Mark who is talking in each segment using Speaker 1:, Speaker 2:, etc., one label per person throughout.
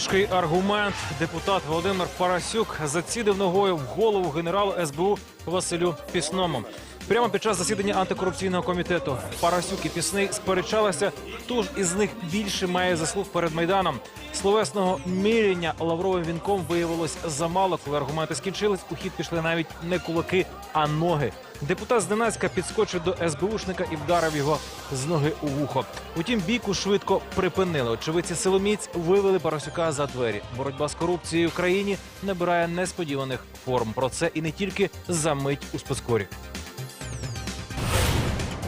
Speaker 1: Важкий аргумент. Депутат Володимир Парасюк зацідив ногою в голову генералу СБУ Василю Пісному. Прямо під час засідання антикорупційного комітету Парасюк і Пісний сперечалися, хто ж із них більше має заслуг перед майданом. Словесного міряння лавровим вінком виявилось замало. Коли аргументи скінчились, у хід пішли навіть не кулаки, а ноги. Депутат зненацька підскочив до СБУшника і вдарив його з ноги у вухо. Утім, бійку швидко припинили. Очевидці силоміць вивели Парасюка за двері. Боротьба з корупцією в країні набирає несподіваних форм. Про це і не тільки за мить у спецкорі.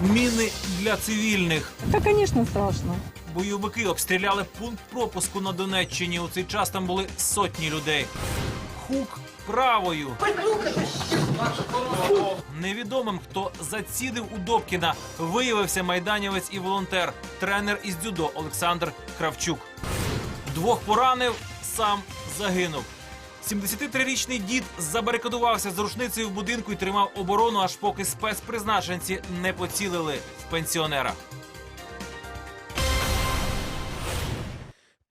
Speaker 1: Міни для цивільних.
Speaker 2: Да, конечно, страшно.
Speaker 1: Бойовики обстріляли пункт пропуску на Донеччині. У цей час там були сотні людей. Хук правою. Невідомим, хто зацідив у Добкіна, виявився майданівець і волонтер, тренер із дзюдо Олександр Кравчук. Двох поранив, сам загинув. 73-річний дід забарикадувався з рушницею в будинку і тримав оборону, аж поки спецпризначенці не поцілили в пенсіонера.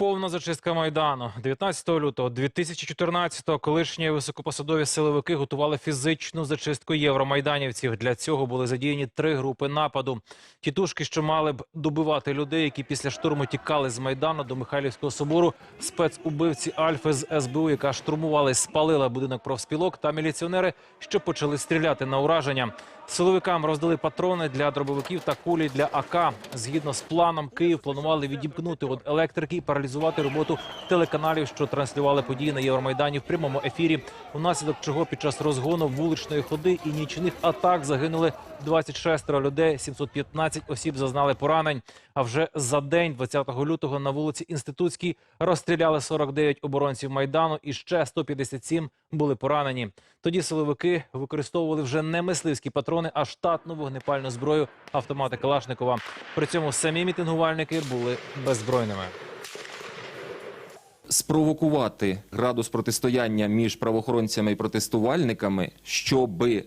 Speaker 1: Повна зачистка майдану 19 лютого 2014-го колишні високопосадові силовики готували фізичну зачистку євромайданівців. Для цього були задіяні три групи нападу. Тітушки, що мали б добивати людей, які після штурму тікали з майдану до Михайлівського собору. Спецубивці Альфи з СБУ, яка штурмувала і спалила будинок профспілок, та міліціонери, що почали стріляти на ураження. Силовикам роздали патрони для дробовиків та кулі для АК. Згідно з планом, Київ планували відімкнути від електрики і паралізувати роботу телеканалів, що транслювали події на Євромайдані в прямому ефірі. Унаслідок чого під час розгону вуличної ходи і нічних атак загинули 26 людей, 715 осіб зазнали поранень. А вже за день, 20 лютого, на вулиці Інститутській розстріляли 49 оборонців майдану і ще 157 були поранені. Тоді силовики використовували вже не мисливські патрони, а штатну вогнепальну зброю автомати Калашникова. При цьому самі мітингувальники були беззбройними.
Speaker 3: спровокувати градус протистояння між правоохоронцями і протестувальниками, щоби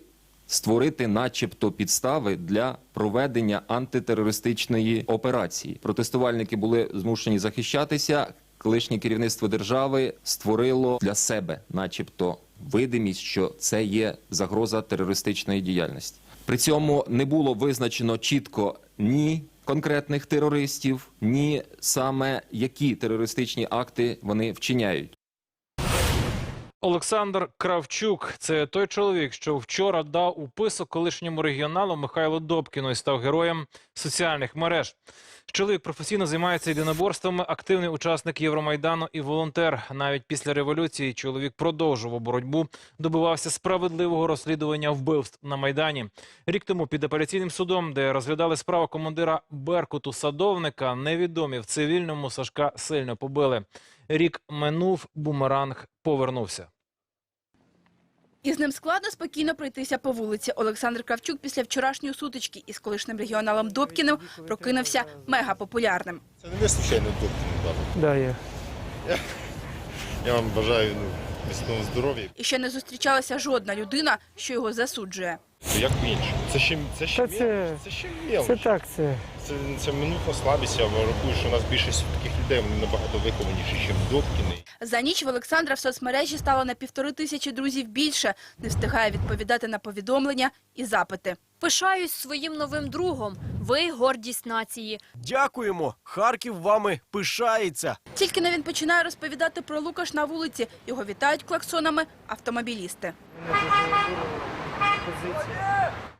Speaker 3: створити, начебто, підстави для проведення антитерористичної операції. Протестувальники були змушені захищатися. Колишнє керівництво держави створило для себе, начебто, видимість, що це є загроза терористичної діяльності. При цьому не було визначено чітко ні конкретних терористів, ні саме які терористичні акти вони вчиняють.
Speaker 1: Олександр Кравчук це той чоловік, що вчора дав уписок колишньому регіоналу Михайлу Добкіну і став героєм соціальних мереж. Чоловік професійно займається єдиноборствами, активний учасник Євромайдану і волонтер. Навіть після революції чоловік продовжував боротьбу, добивався справедливого розслідування вбивств на майдані. Рік тому під апеляційним судом, де розглядали справу командира Беркуту садовника, невідомі в цивільному Сашка сильно побили. Рік минув, бумеранг повернувся.
Speaker 4: І з ним складно спокійно пройтися по вулиці. Олександр Кравчук після вчорашньої сутички із колишнім регіоналом Добкіним прокинувся мегапопулярним.
Speaker 5: Це не ви случайно.
Speaker 2: Да, я.
Speaker 5: Я вам бажаю ну, міцного здоров'я.
Speaker 4: І ще не зустрічалася жодна людина, що його засуджує.
Speaker 5: Ну, Як інше. Це ще це ще
Speaker 2: Та це-
Speaker 5: мелочі, це ще мелочі.
Speaker 2: Це так, це.
Speaker 5: Це, це минуха слабість. Я рахую, що у нас більшість таких людей вони набагато вихованіші, ніж Добкіни.
Speaker 4: За ніч в Олександра в соцмережі стало на півтори тисячі друзів більше. Не встигає відповідати на повідомлення і запити.
Speaker 6: Пишаюсь своїм новим другом. Ви гордість нації.
Speaker 7: Дякуємо. Харків вами пишається.
Speaker 4: Тільки не він починає розповідати про Лукаш на вулиці. Його вітають клаксонами автомобілісти.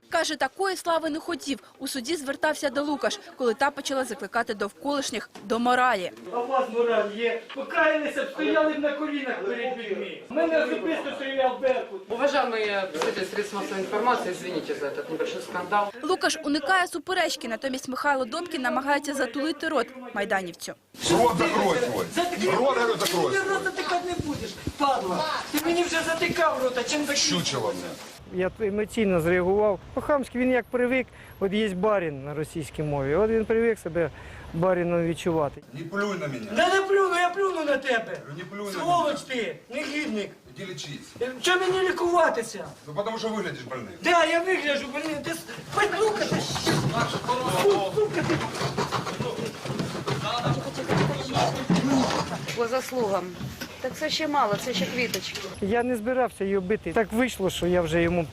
Speaker 4: Каже, такої слави не хотів. У суді звертався до Лукаш, коли та почала закликати довколишніх до моралі.
Speaker 8: А у вас мораль є. Покаялися б, стояли б на колінах перед людьми. Мене особисто стріляв Беркут.
Speaker 9: Уважаемые представители средств массовой информации, извините за этот небольшой скандал.
Speaker 4: Лукаш уникає суперечки, натомість Михайло Добкін намагається затулити рот майданівцю.
Speaker 10: Рот закрой свой. Рот, говорю, закрой
Speaker 8: Ти
Speaker 10: свой.
Speaker 8: рот затикати не будеш, падла. Ти мені вже затикав рота, чим так
Speaker 10: Щучило мне.
Speaker 2: Я емоційно зреагував. По-хамськи він як привик, от є барін на російській мові. От він привик себе баріном відчувати.
Speaker 10: Не плюй на меня.
Speaker 8: Не, не плюну, я плюну на тебе.
Speaker 10: Не плюй на
Speaker 8: Сволоч ти, негідник.
Speaker 10: Иди лечись.
Speaker 8: Чого мені лікуватися?
Speaker 10: Ну потому что выглядишь больным.
Speaker 8: Да, я вигляжу, блін, ти с- падлюка ти. Сука ти.
Speaker 11: по заслугам. Так це ще мало, це ще квіточки.
Speaker 2: Я не збирався її бити. Так вийшло, що я вже йому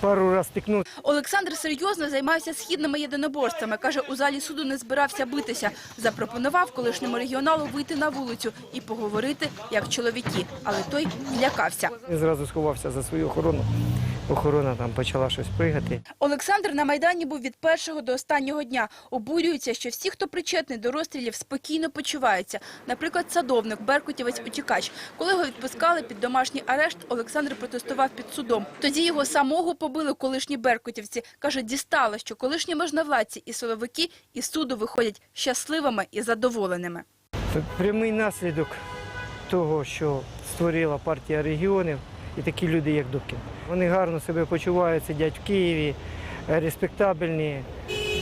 Speaker 2: пару разів тикнув.
Speaker 4: Олександр серйозно займався східними єдиноборствами. Каже, у залі суду не збирався битися. Запропонував колишньому регіоналу вийти на вулицю і поговорити як чоловіки. Але той злякався.
Speaker 2: Він зразу сховався за свою охорону. Охорона там почала щось пригати.
Speaker 4: Олександр на Майдані був від першого до останнього дня. Обурюється, що всі, хто причетний до розстрілів, спокійно почуваються. Наприклад, садовник, беркутівець утікач. Коли його відпускали під домашній арешт, Олександр протестував під судом. Тоді його самого побили колишні беркутівці. Каже, дістало, що колишні можновладці і силовики із суду виходять щасливими і задоволеними.
Speaker 2: Прямий наслідок того, що створила партія регіонів і такі люди, як Добкін. Вони гарно себе почувають, сидять в Києві, респектабельні,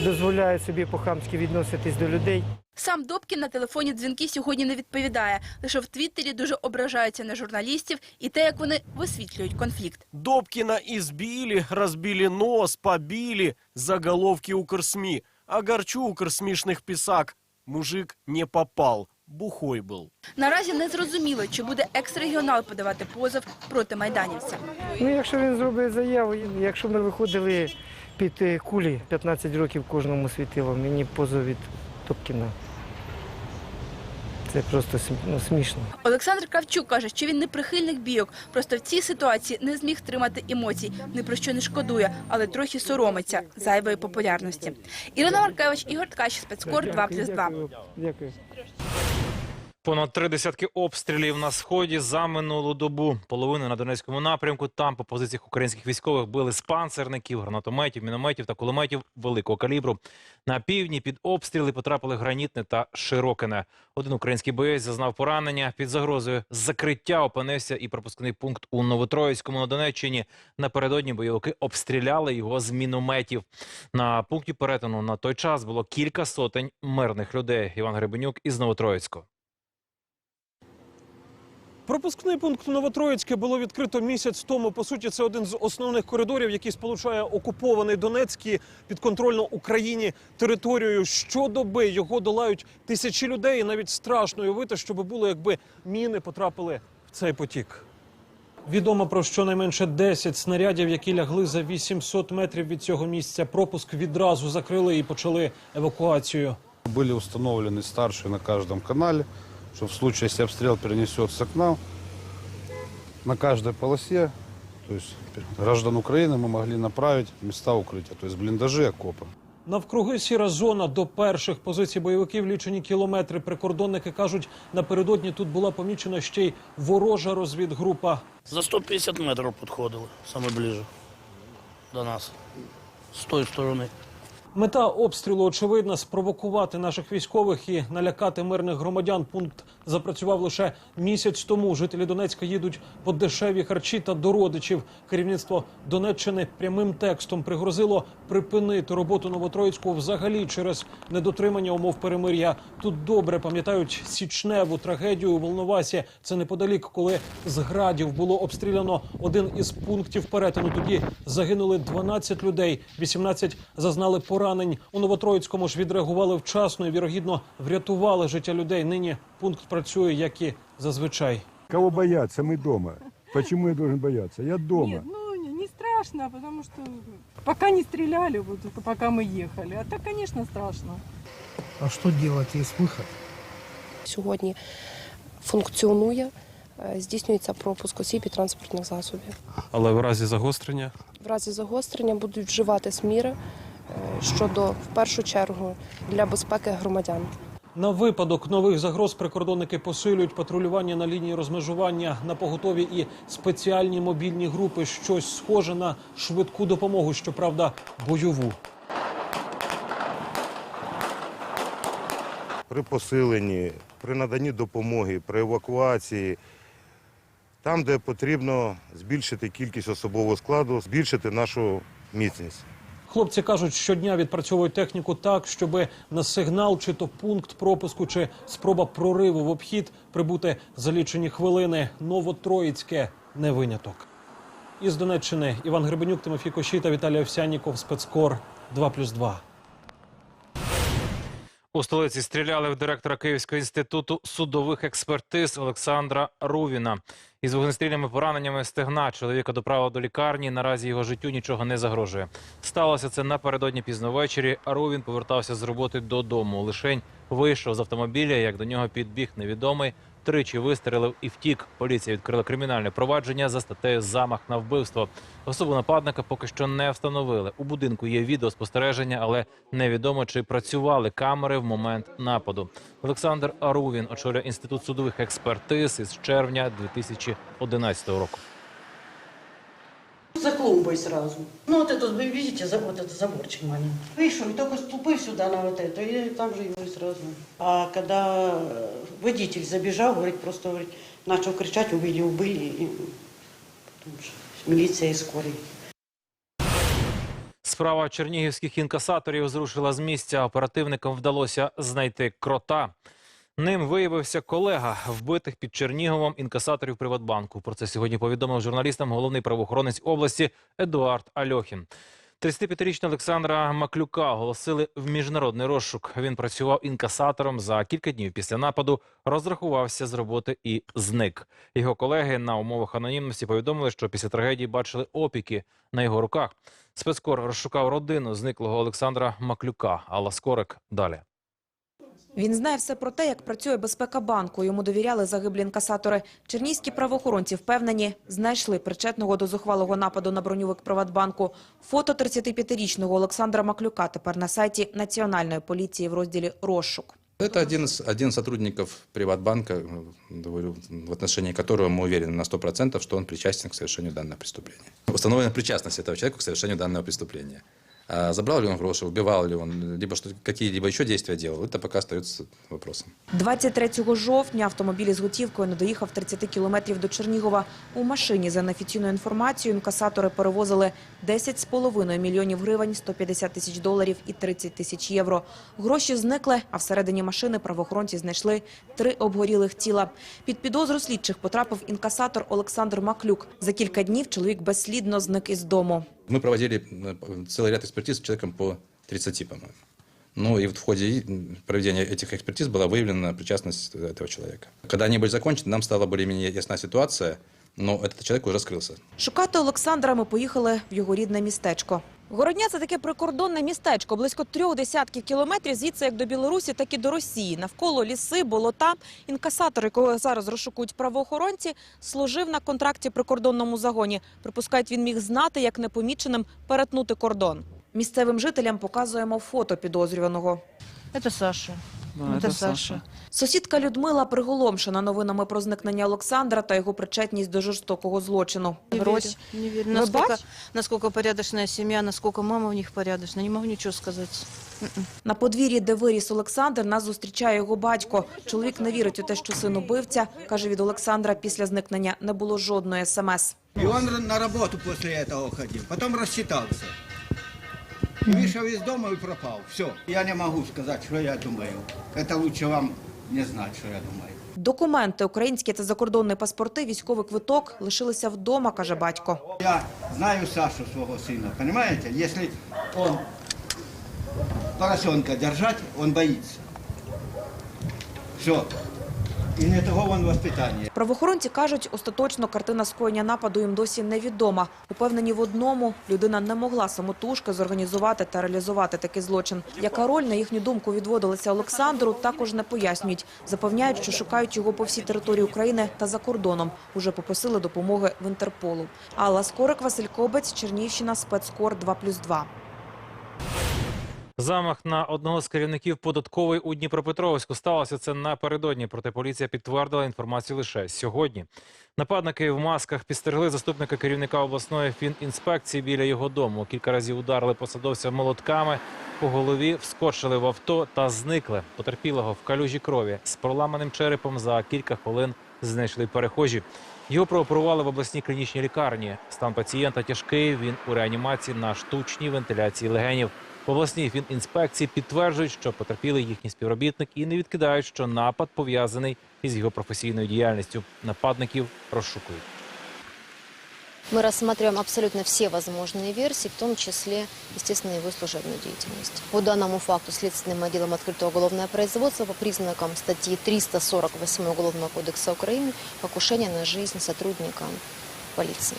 Speaker 2: дозволяють собі по-хамськи відноситись до людей.
Speaker 4: Сам Добкін на телефоні дзвінки сьогодні не відповідає. Лише в Твіттері дуже ображається на журналістів і те, як вони висвітлюють конфлікт.
Speaker 7: Добкина избили, разбили нос, побили. Заголовки Укрсми. Огорчу укрсмишных писак. Мужик не попал. Бухой был.
Speaker 4: Наразі не зрозуміло, чи буде екс-регіонал подавати позов проти майданівця.
Speaker 2: Ну, якщо він зробить заяву, якщо ми виходили під е, кулі, 15 років кожному світило, мені позов від Топкіна. Це просто ну, смішно.
Speaker 4: Олександр Кравчук каже, що він не прихильник бійок, просто в цій ситуації не зміг тримати емоцій, ні про що не шкодує, але трохи соромиться зайвої популярності. Ірина Маркевич, Ігор Ткач, спецкор 2+,2.
Speaker 2: Дякую. Дякую.
Speaker 1: Понад три десятки обстрілів на сході за минулу добу. Половину на Донецькому напрямку. Там по позиціях українських військових били з панцерників, гранатометів, мінометів та кулеметів великого калібру. На півдні під обстріли потрапили гранітне та широкине. Один український боєць зазнав поранення. Під загрозою закриття опинився і пропускний пункт у Новотроїцькому на Донеччині. Напередодні бойовики обстріляли його з мінометів. На пункті перетину на той час було кілька сотень мирних людей. Іван Гребенюк із Новотроїцького.
Speaker 12: Пропускний пункт Новотроїцьке було відкрито місяць тому. По суті, це один з основних коридорів, який сполучає окупований Донецький підконтрольну Україні територію. Щодоби його долають тисячі людей. І навіть страшно уявити, що було, якби міни потрапили в цей потік. Відомо про щонайменше 10 снарядів, які лягли за 800 метрів від цього місця. Пропуск відразу закрили і почали евакуацію.
Speaker 10: Были установлены старшие на каждом канале, что в случае, если обстрел перенесется к нам, на каждой полосе, то есть граждан Украины мы могли направить в места укрытия, то есть блиндажи, окопы.
Speaker 12: Навкруги сіра зона до перших позицій бойовиків лічені кілометри. Прикордонники кажуть, напередодні тут була помічена ще й ворожа розвідгрупа.
Speaker 8: За 150 метрів підходили, саме ближе до нас, з тої сторони.
Speaker 12: Мета обстрілу очевидна спровокувати наших військових і налякати мирних громадян. Пункт запрацював лише місяць тому. Жителі Донецька їдуть по дешеві харчі та до родичів. Керівництво Донеччини прямим текстом пригрозило припинити роботу Новотроїцького взагалі через недотримання умов перемир'я. Тут добре пам'ятають січневу трагедію у Волновасі. Це неподалік, коли з градів було обстріляно один із пунктів перетину. Тоді загинули 12 людей, 18 зазнали поранень. У Новотроїцькому ж відреагували вчасно і вірогідно врятували життя людей. Нині пункт працює як і зазвичай.
Speaker 10: Кого бояться? Мы дома. Почему я должен бояться? Я дома.
Speaker 11: ну не страшно, потому что пока не стреляли, вот это пока мы ехали. А так, конечно, страшно.
Speaker 8: А що робити? Є вихід?
Speaker 11: Сьогодні функціонує, е, здійснюється пропуск осіб і транспортних засобів.
Speaker 12: Але в разі загострення
Speaker 11: В разі загострення будуть вживатись міри е, щодо, в першу чергу, для безпеки громадян.
Speaker 12: на випадок нових загроз прикордонники посилюють патрулювання на лінії розмежування на поготові і спеціальні мобільні групи. Щось схоже на швидку допомогу, щоправда, бойову.
Speaker 10: При посиленні, при наданні допомоги, при евакуації, там, де потрібно збільшити кількість особового складу, збільшити нашу міцність.
Speaker 12: Хлопці кажуть, щодня відпрацьовують техніку так, щоб на сигнал, чи то пункт пропуску, чи спроба прориву в обхід прибути за лічені хвилини. Новотроїцьке не виняток. Із Донеччини Іван Гребенюк, Тимофій Коші та Віталій Овсяніков, Спецкор 2+,2.
Speaker 1: У столиці стріляли в директора Київського інституту судових експертиз Олександра Рувіна. Із вогнестрільними пораненнями стегна чоловіка доправили до лікарні. Наразі його життю нічого не загрожує. Сталося це напередодні пізно ввечері. Рувін повертався з роботи додому. Лишень вийшов з автомобіля, як до нього підбіг невідомий. Тричі вистрелив і втік. Поліція відкрила кримінальне провадження за статтею замах на вбивство. Особу нападника поки що не встановили. У будинку є відеоспостереження, але невідомо чи працювали камери в момент нападу. Олександр Арувін очолює інститут судових експертиз із червня 2011 року.
Speaker 13: За клумбой сразу. Ну вот это, вы видите, за, вот этот заборчик маленький. Вышел, и только ступы сюда на вот это, и там же его и сразу. А когда э, водитель забежал, говорит, просто говорит, начал кричать, убили, убили. И потом же милиция и скорая.
Speaker 1: Справа чернігівських інкасаторів зрушила з місця. Оперативникам вдалося знайти крота. Ним виявився колега вбитих під Черніговом інкасаторів Приватбанку. Про це сьогодні повідомив журналістам головний правоохоронець області Едуард Альохін. 35-річного Олександра Маклюка оголосили в міжнародний розшук. Він працював інкасатором за кілька днів після нападу, розрахувався з роботи і зник. Його колеги на умовах анонімності повідомили, що після трагедії бачили опіки на його руках. Спецкор розшукав родину зниклого Олександра Маклюка. Алла Скорик далі.
Speaker 14: Він знає все про те, як працює безпека банку. Йому довіряли загиблі інкасатори. Чернігівські правоохоронці впевнені, знайшли причетного до зухвалого нападу на броньовик Приватбанку. Фото 35-річного Олександра Маклюка тепер на сайті Національної поліції в розділі «Розшук».
Speaker 15: Это один из, один из сотрудников Приватбанка, э, говорю, в отношении которого мы уверены на 100%, что он причастен к совершению данного преступления. Установлена причастность этого человека к совершению данного преступления. Забрал ли он гроши, убивал ли он, либо какие-либо еще действия делал, это пока остается вопросом.
Speaker 14: 23 жовтня автомобіль із готівкою не доїхав 30 кілометрів до Чернігова. У машині, за неофіційною інформацією, інкасатори перевозили 10,5 мільйонів гривень, 150 тисяч доларів і 30 тисяч євро. Гроші зникли, а всередині машини правоохоронці знайшли три обгорілих тіла. Під підозру слідчих потрапив інкасатор Олександр Маклюк. За кілька днів чоловік безслідно зник із дому.
Speaker 15: Мы проводили э, целый ряд экспертиз с человеком по 30, по-моему. Ну и вот в ходе и- проведения этих экспертиз была выявлена причастность этого человека. Когда они были закончены, нам стала более-менее ясна ситуация, но этот человек уже скрылся.
Speaker 14: Шукати Олександра ми поїхали в його рідне містечко. Городня – це таке прикордонне містечко, близько трьох десятків кілометрів звідси як до Білорусі, так і до Росії. Навколо ліси, болота. Інкасатор, якого зараз розшукують правоохоронці, служив на контракті прикордонному загоні. Припускають, він міг знати, як непоміченим перетнути кордон. Місцевим жителям показуємо фото підозрюваного.
Speaker 13: Це Саша. это Саша.
Speaker 14: Сусідка Людмила приголомшена новинами про зникнення Олександра та його причетність до жорстокого злочину.
Speaker 13: Не
Speaker 14: Гроші.
Speaker 13: верю, не верю.
Speaker 14: Вы
Speaker 13: Насколько,
Speaker 14: бач?
Speaker 13: насколько порядочная семья, насколько мама у них порядочная, не могу ничего сказать.
Speaker 14: На подвір'ї, де виріс Олександр, нас зустрічає його батько. Чоловік не вірить у те, що син убивця. Каже, від Олександра після зникнення не було жодної смс.
Speaker 16: И он на работу после этого ходил, потом рассчитался. И вышел из дома и пропал. Все. Я не могу сказать, что я думаю. Это лучше вам не знать, что я думаю.
Speaker 14: Документи, українські та закордонні паспорти, військовий квиток лишилися вдома, каже батько.
Speaker 16: Я знаю Сашу, своего сына, понимаете? Если он поросенка держать, он боится. Все. И не того он воспитание.
Speaker 14: Правоохоронці кажуть, остаточно картина скоєння нападу їм досі невідома. Упевнені в одному, людина не могла самотужки зорганізувати та реалізувати такий злочин. Яка роль, на їхню думку, відводилася Олександру, також не пояснюють. Запевняють, що шукають його по всій території України та за кордоном. Уже попросили допомоги в Інтерполу. Алла Скорик, Василь Кобець, Чернівщина, спецкор 2+,2.
Speaker 1: Замах на одного з керівників податкової у Дніпропетровську сталося це напередодні. Проте поліція підтвердила інформацію лише сьогодні. Нападники в масках підстерегли заступника керівника обласної фінінспекції біля його дому. Кілька разів ударили посадовця молотками по голові, вскочили в авто та зникли. Потерпілого в калюжі крові з проламаним черепом за кілька хвилин знайшли перехожі. Його прооперували в обласній клінічній лікарні. Стан пацієнта тяжкий. Він у реанімації на штучній вентиляції легенів. В обласній фінінспекції підтверджують, що потерпілий їхній співробітник і не відкидають, що напад пов'язаний із його професійною діяльністю. Нападників розшукують.
Speaker 17: Мы рассматриваем абсолютно все возможные версии, в том числе, естественно, его служебную деятельность. По данному факту следственным отделом открыто уголовное производство по признакам статьи 348 Уголовного кодекса Украины «Покушение на жизнь сотрудника полиции».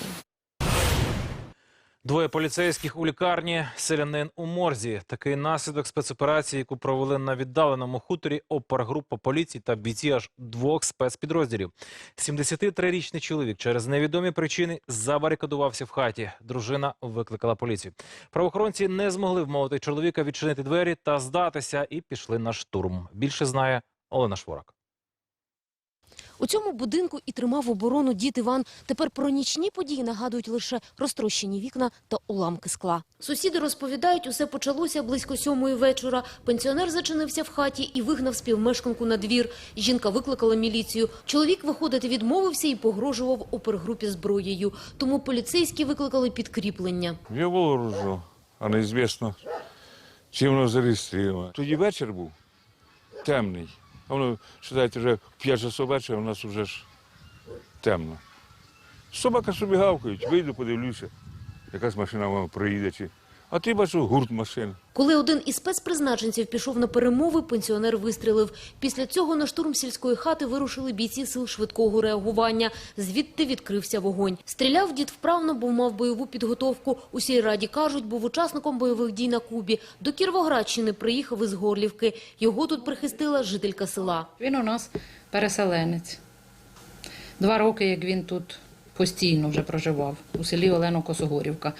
Speaker 1: Двоє поліцейських у лікарні, селянин у морзі. Такий наслідок спецоперації, яку провели на віддаленому хуторі опергрупа поліції та бійці аж двох спецпідрозділів. 73-річний чоловік через невідомі причини забарикадувався в хаті. Дружина викликала поліцію. Правоохоронці не змогли вмовити чоловіка відчинити двері та здатися і пішли на штурм. Більше знає Олена Шворак.
Speaker 18: У цьому будинку і тримав оборону дід Іван. Тепер про нічні події нагадують лише розтрощені вікна та уламки скла. Сусіди розповідають, усе почалося близько сьомої вечора. Пенсіонер зачинився в хаті і вигнав співмешканку на двір. Жінка викликала міліцію. Чоловік виходити відмовився і погрожував опергрупі зброєю. Тому поліцейські викликали підкріплення.
Speaker 19: Я вооружу, а неізвісно, чим воно зареєстровано. Тоді вечір був темний. А воно, вважаєте, вже п'ять 5 часов вечора у нас вже ж темно. Собака собі гавкають, вийду, подивлюся, якась машина вам проїде. Чи... А ти бачу гурт машин.
Speaker 18: Коли один із спецпризначенців пішов на перемови, пенсіонер вистрілив. Після цього на штурм сільської хати вирушили бійці сил швидкого реагування. Звідти відкрився вогонь. Стріляв дід вправно, бо мав бойову підготовку. У сільраді кажуть, був учасником бойових дій на Кубі. До Кіровоградщини приїхав із Горлівки. Його тут прихистила жителька села.
Speaker 9: Він у нас переселенець. Два роки, як він тут постійно вже проживав у селі Олено Косогорівка.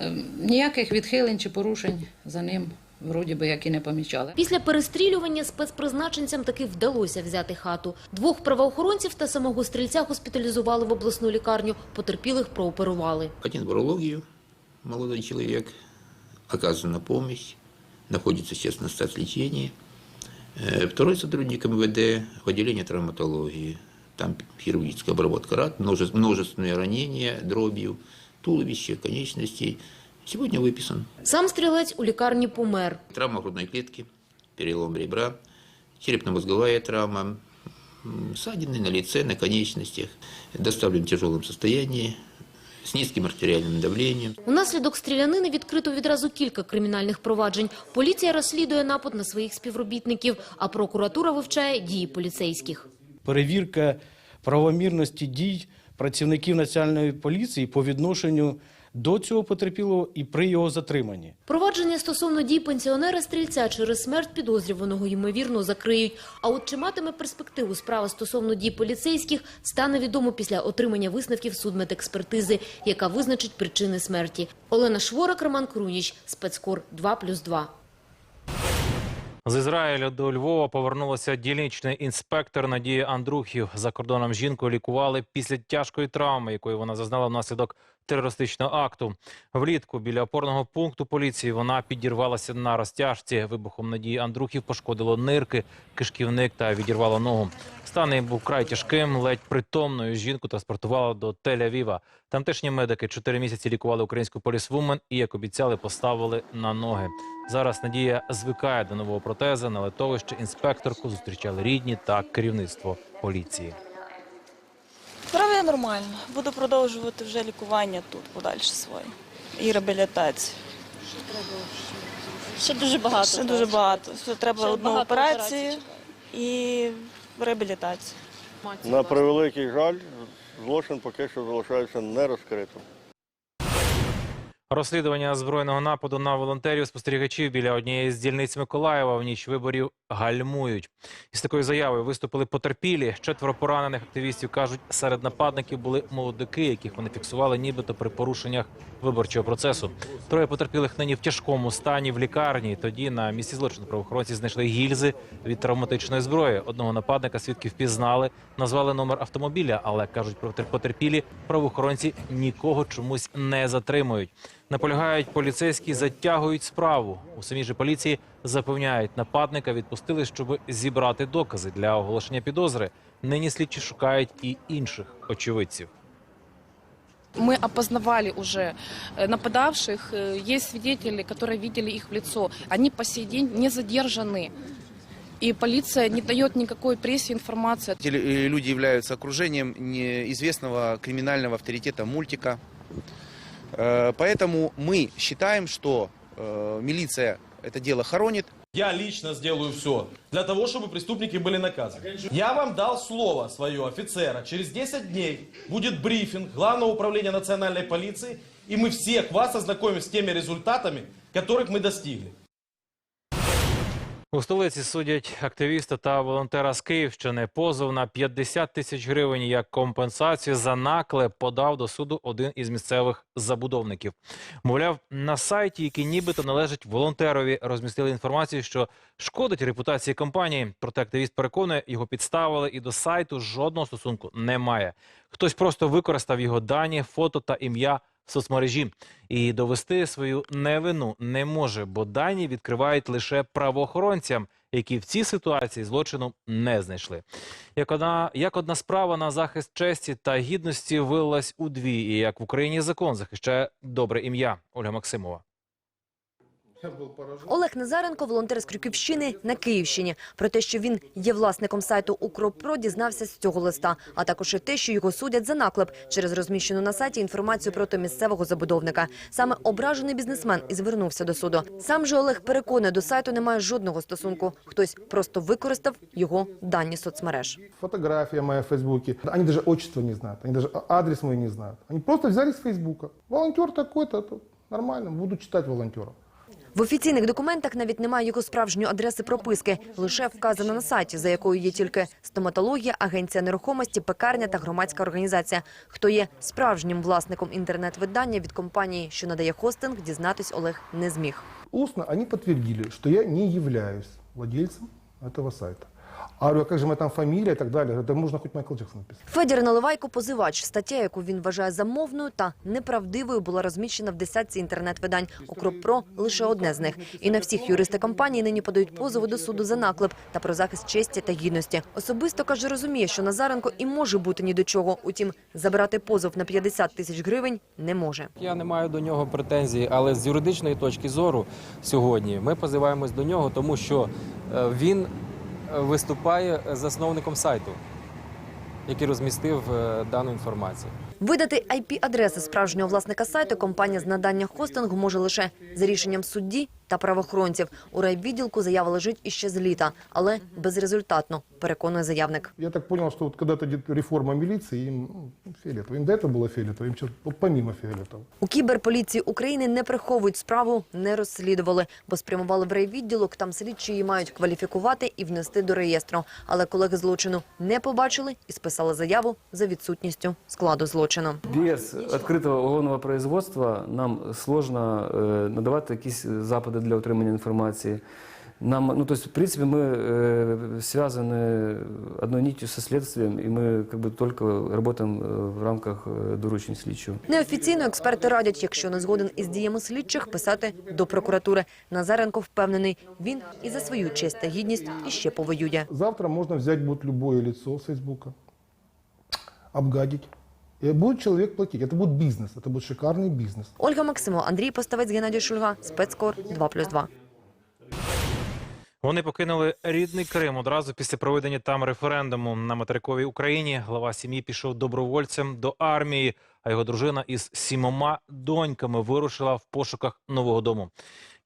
Speaker 9: Ем, Ніяких відхилень чи порушень за ним вроді би як і не помічали.
Speaker 18: Після перестрілювання спецпризначенцям таки вдалося взяти хату. Двох правоохоронців та самого стрільця госпіталізували в обласну лікарню. Потерпілих прооперували.
Speaker 20: Один в урологию, молодой человек, оказана помощь, находится сейчас на стацлечении. Э, Второй сотрудник МВД в отделении травматологии Там хирургическая обработка ран, множе- множественные ранения дробью, туловища, конечностей. Сегодня выписан.
Speaker 18: Сам стрілець у лікарні помер.
Speaker 20: Травма грудной клетки, перелом ребра, черепно-мозговая травма, м, ссадины на лице, на конечностях. Доставлен в тяжелом состоянии, с низким артериальным давлением.
Speaker 18: Унаслідок стрілянини відкрито відразу кілька кримінальних проваджень. Поліція розслідує напад на своїх співробітників, а прокуратура вивчає дії поліцейських.
Speaker 21: перевірка правомірності дій працівників національної поліції по відношенню до цього потерпілого і при його затриманні.
Speaker 18: Провадження стосовно дій пенсіонера-стрільця через смерть підозрюваного ймовірно закриють. А от чи матиме перспективу справа стосовно дій поліцейських, стане відомо після отримання висновків судмедекспертизи, яка визначить причини смерті. Олена Шворак, Роман Круніч, спецкор 2+,2.
Speaker 1: З Ізраїля до Львова повернулася дільничний інспектор Надія Андрухів. За кордоном жінку лікували після тяжкої травми, якої вона зазнала внаслідок терористичного акту. Влітку біля опорного пункту поліції вона підірвалася на розтяжці. Вибухом Надії Андрухів пошкодило нирки, кишківник та відірвало ногу. Стан її був край тяжким, ледь притомною. Жінку транспортували до Тель-Авіва. Тамтешні медики чотири місяці лікували українську полісвумен і, як обіцяли, поставили на ноги. Зараз Надія звикає до нового протеза. На литовище інспекторку зустрічали рідні та керівництво поліції.
Speaker 22: Здоров'я нормально. Буду продовжувати вже лікування тут подальше своє. І реабілітацію.
Speaker 23: Ще дуже багато.
Speaker 22: Ще дуже багато. Ще треба
Speaker 23: Ще
Speaker 22: одну
Speaker 23: багато
Speaker 22: операцію
Speaker 23: операцій
Speaker 22: і реабілітацію.
Speaker 24: На превеликий жаль, злочин поки що залишається нерозкритим.
Speaker 1: Розслідування збройного нападу на волонтерів спостерігачів біля однієї з дільниць Миколаєва в ніч виборів гальмують. Із такою заявою виступили потерпілі. Четверо поранених активістів кажуть, серед нападників були молодики, яких вони фіксували нібито при порушеннях виборчого процесу. Троє потерпілих нині в тяжкому стані в лікарні. Тоді на місці злочину правоохоронці знайшли гільзи від травматичної зброї. Одного нападника свідки впізнали, назвали номер автомобіля, але кажуть, потерпілі правоохоронці нікого чомусь не затримують Наполягають, поліцейські затягують справу. У самій же поліції запевняють, нападника відпустили, щоб зібрати докази для оголошення підозри. Нині слідчі шукають і інших очевидців.
Speaker 25: Мы опознавали уже э, нападавших. Э, Есть свидетели, которые видели их в лицо. Они по сей день не задержаны. И полиция не дает никакой прессе информации.
Speaker 26: Эти лю- люди являются окружением неизвестного криминального авторитета мультика.
Speaker 27: Э, Поэтому мы считаем, что э, милиция это дело хоронит,
Speaker 28: Я лично сделаю все для того, чтобы преступники были наказаны. Я вам дал слово свое офицера. Через 10 дней будет брифинг Главного управления национальной полиции, и мы всех вас ознакомим с теми результатами, которых мы достигли.
Speaker 1: У столиці судять активіста та волонтера з Київщини. Позов на 50 тисяч гривень як компенсацію за наклеп подав до суду один із місцевих забудовників. Мовляв, на сайті, який нібито належить волонтерові, розмістили інформацію, що шкодить репутації компанії. Проте активіст переконує, його підставили і до сайту жодного стосунку немає. Хтось просто використав його дані, фото та ім'я соцмережі. І довести свою невину не може, бо дані відкривають лише правоохоронцям, які в цій ситуації злочину не знайшли. Як одна, як одна справа на захист честі та гідності вилилась дві, і як в Україні закон захищає добре ім'я Ольга Максимова.
Speaker 29: Олег Назаренко, волонтер з Крюківщини на Київщині. Про те, що він є власником сайту «Укропро», дізнався з цього листа, а також і те, що його судять за наклеп через розміщену на сайті інформацію проти місцевого забудовника. Саме ображений бізнесмен і звернувся до суду. Сам же Олег переконує, до сайту немає жодного стосунку. Хтось просто використав його дані соцмереж.
Speaker 30: Фотография моя в Фейсбуке. Они даже отчество не знают, они даже адрес мой не знают. Они просто взяли с Фейсбука. Волонтер такой-то, нормально, буду читать волонтера.
Speaker 29: В офіційних документах навіть немає його справжньої адреси прописки. Лише вказано на сайті, за якою є тільки стоматологія, агенція нерухомості, пекарня та громадська організація. Хто є справжнім власником інтернет-видання від компанії, що надає хостинг, дізнатись Олег не зміг.
Speaker 30: Усно вони підтвердили, що я не являюсь владельцем цього сайта. А говорю, а как же моя там фамилия и так далее? Это можно хоть Майкл Джексон написать.
Speaker 29: Федір Наливайко – позивач. Стаття, яку він вважає замовною та неправдивою, була розміщена в десятці інтернет-видань. «Укропро» – лише одне з них. І на всіх юристи компанії нині подають позови до суду за наклеп та про захист честі та гідності. Особисто, каже, розуміє, що Назаренко і може бути ні до чого. Утім, забирати позов на 50 тисяч гривень не може.
Speaker 31: Я не маю до нього претензій, але з юридичної точки зору сьогодні ми позиваємось до нього, тому що е, він виступає засновником сайту, який розмістив е, дану інформацію.
Speaker 29: Видати IP-адреси справжнього власника сайту компанія з надання хостингу може лише за рішенням судді та правоохоронців. У райвідділку заява лежить іще з літа, але безрезультатно, переконує заявник.
Speaker 30: Я так понял, что вот когда-то идет реформа милиции, им ну, фиолетово. Им до этого было фиолетово, им сейчас вот помимо фиолетового.
Speaker 29: У кіберполіції України не приховують справу, не розслідували, бо спрямували в райвідділок. Там слідчі її мають кваліфікувати і внести до реєстру. Але колеги злочину не побачили і списали заяву за відсутністю складу злочину.
Speaker 32: Без открытого уголовного производства нам сложно э, надавати якісь запити для отримання інформації. Нам, ну, то есть, в принципе, мы э, связаны одной нитью со следствием, и мы как бы только работаем э, в рамках э, доручень слідчого.
Speaker 29: Неофіційно експерти радять, якщо не згоден із діями слідчих, писати до прокуратури. Назаренко впевнений, він і за свою честь та гідність іще повоює.
Speaker 30: Завтра можно взять будет любое лицо с Фейсбука, обгадить. И будет человек платить. Это будет бизнес, это будет шикарный бизнес.
Speaker 29: Ольга Максимова, Андрій Поставець, Геннадій Шульга, спецкор 2+,2.
Speaker 1: Вони покинули рідний Крим одразу після проведення там референдуму на материковій Україні. Глава сім'ї пішов добровольцем до армії, а його дружина із сімома доньками вирушила в пошуках нового дому.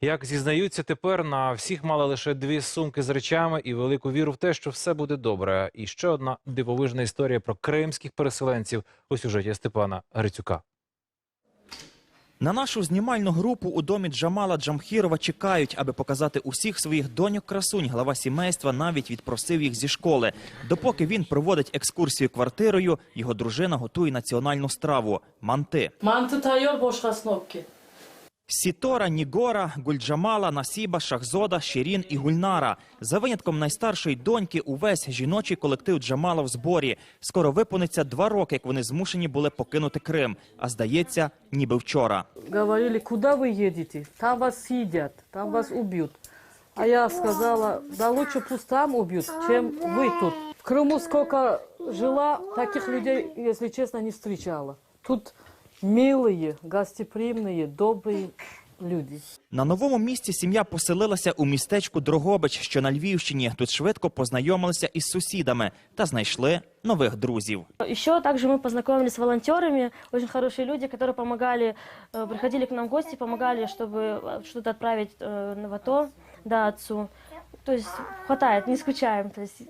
Speaker 1: Як зізнаються тепер, на всіх мали лише дві сумки з речами і велику віру в те, що все буде добре. І ще одна дивовижна історія про кримських переселенців у сюжеті Степана Грицюка.
Speaker 33: На нашу знімальну групу у домі Джамала Джамхірова чекають, аби показати усіх своїх доньок красунь. Глава сімейства навіть відпросив їх зі школи. Допоки він проводить екскурсію квартирою, його дружина готує національну страву манти.
Speaker 34: Mantı tayyor boşka snopki.
Speaker 33: Сітора, Нігора, Гульджамала, Насіба, Шахзода, Шірін і Гульнара. За винятком найстаршої доньки, увесь жіночий колектив Джамала в зборі. Скоро виповниться два роки, як вони змушені були покинути Крим. А здається, ніби вчора.
Speaker 34: Говорили, куда вы едете? Там вас съедят, там вас убьют. А я сказала, да лучше пусть там убьют, чем вы тут. В Крыму сколько жила, таких людей, если честно, не встречала. Тут милые, гостеприимные, добрые. люди.
Speaker 33: На новому місці сім'я поселилася у містечку Дрогобич, що на Львівщині. Тут швидко познайомилися із сусідами та знайшли нових друзів.
Speaker 35: Еще также мы познакомились с волонтерами, очень хорошие люди, которые помогали, э, приходили к нам в гости, помогали, чтобы э, что-то отправить э, в АТО, да, отцу. То есть хватает, не скучаем. То есть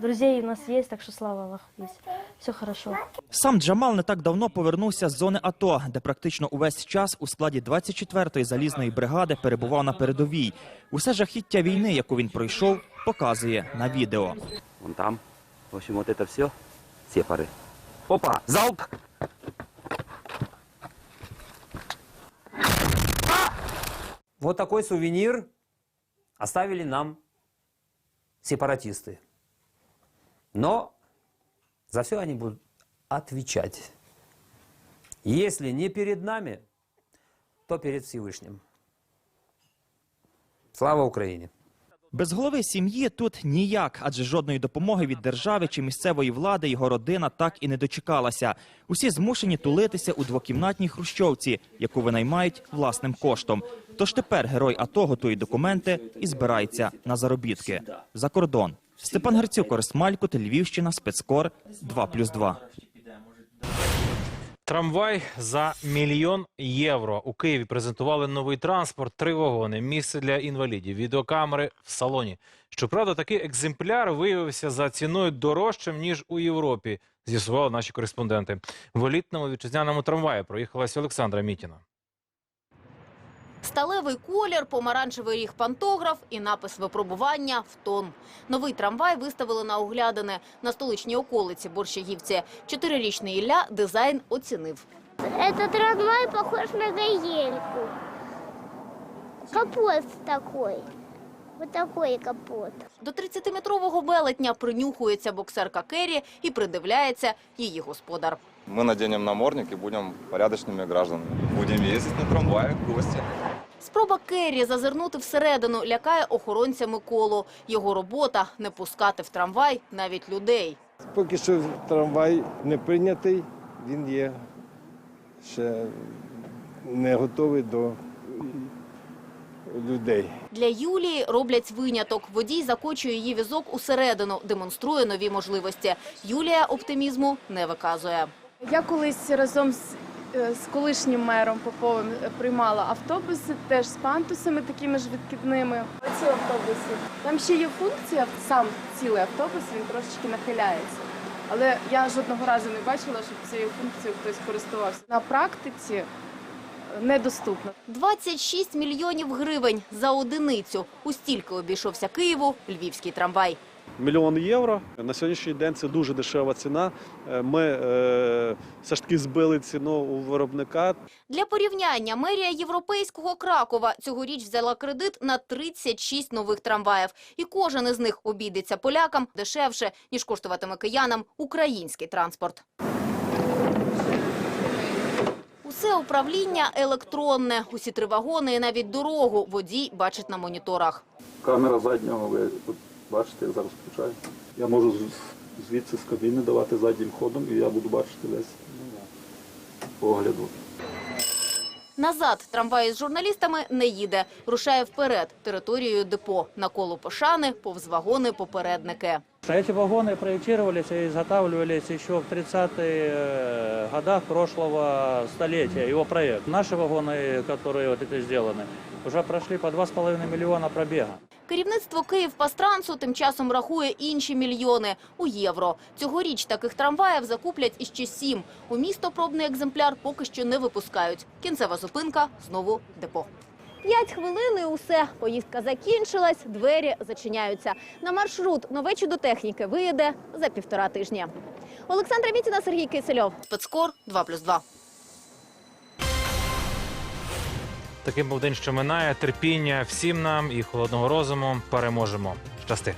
Speaker 35: друзей у нас есть, так что слава Аллаху, есть. Все хорошо.
Speaker 33: Сам Джамал не так давно повернувся з зони АТО, де практично увесь час у складі 24-ї залізної бригади перебував на передовій. Усе жахіття війни, яку він пройшов, показує на відео.
Speaker 36: Вон там. В общем, вот это все сепары. Опа! Залп! Вот такой сувенир оставили нам сепаратисты. Но за все они будут отвечать. Если не перед нами, то перед Всевышним. Слава Украине!
Speaker 33: Без голови сім'ї тут ніяк, адже жодної допомоги від держави чи місцевої влади його родина так і не дочекалася. Усі змушені тулитися у двокімнатній хрущовці, яку винаймають власним коштом. Тож тепер герой АТО готує документи і збирається на заробітки за кордон. Степан Герцюк, Орес Малькут, Львівщина, спецкор 2+,2.
Speaker 1: Трамвай за мільйон євро. У Києві презентували новий транспорт, три вагони, місце для інвалідів, відеокамери в салоні. Щоправда, такий екземпляр виявився за ціною дорожчим, ніж у Європі, з'ясували наші кореспонденти. В елітному вітчизняному трамваї проїхалася Олександра Мітіна.
Speaker 37: Сталевий колір, помаранчевий ріг пантограф і напис випробування в тон. Новий трамвай виставили на оглядини на столичній околиці Борщагівці. Чотирирічний Ілля дизайн оцінив.
Speaker 38: Цей трамвай похож на гаельку. Капот такой. Вот капот.
Speaker 37: До 30-метрового велетня принюхується боксерка Керрі і придивляється її господар.
Speaker 39: Мы наденем намордник и будем порядочными гражданами. Будем ездить на трамвае в гости.
Speaker 37: Спроба Керрі зазирнути всередину лякає охоронця Миколу. Його робота – не пускати в трамвай навіть людей.
Speaker 40: Поки що трамвай не прийнятий, він є ще не готовий до людей.
Speaker 37: Для Юлії роблять виняток. Водій закочує її візок усередину, демонструє нові можливості. Юлія оптимізму не виказує.
Speaker 41: Я колись разом з, е, з колишнім мером Поповим е, приймала автобуси, теж з пантусами такими ж відкидними. Ці автобуси. Там ще є функція, сам цілий автобус, він трошечки нахиляється. Але я жодного разу не бачила, щоб цією функцією хтось користувався. На практиці недоступно.
Speaker 37: 26 мільйонів гривень за одиницю. У стільки обійшовся Києву львівський трамвай.
Speaker 42: Мільйон євро. На сьогоднішній день це дуже дешева ціна. Е, Ми е, все ж таки збили ціну у виробника.
Speaker 37: Для порівняння, мерія європейського Кракова цьогоріч взяла кредит на 36 нових трамваїв. І кожен із них обійдеться полякам дешевше, ніж коштуватиме киянам український транспорт. Усе управління електронне. Усі три вагони і навіть дорогу водій бачить на моніторах.
Speaker 43: Камера заднього, ви бачите, я зараз включаю. Я можу звідси з кабіни давати заднім ходом, і я буду бачити весь огляду.
Speaker 37: Назад трамвай з журналістами не їде. Рушає вперед територією депо. На коло Пошани повз вагони-попередники.
Speaker 44: Эти вагоны проектировались и изготавливались еще в 30-е э, годах прошлого столетия, его проект. Наши вагоны, которые вот это сделаны, уже прошли по 2,5 миллиона пробега.
Speaker 37: Керівництво Київпастрансу тим часом рахує інші мільйони у євро. Цьогоріч таких трамваїв закуплять іще сім. У місто пробний екземпляр поки що не випускають. Кінцева зупинка знову депо. П'ять хвилин і усе. Поїздка закінчилась, двері зачиняються. На маршрут нове чудо техніки виїде за півтора тижня. Олександра Мітіна, Сергій Кисельов. Спецкор 2+,2.
Speaker 1: Таким був день, що минає терпіння всім нам і холодного розуму переможемо. Щасти.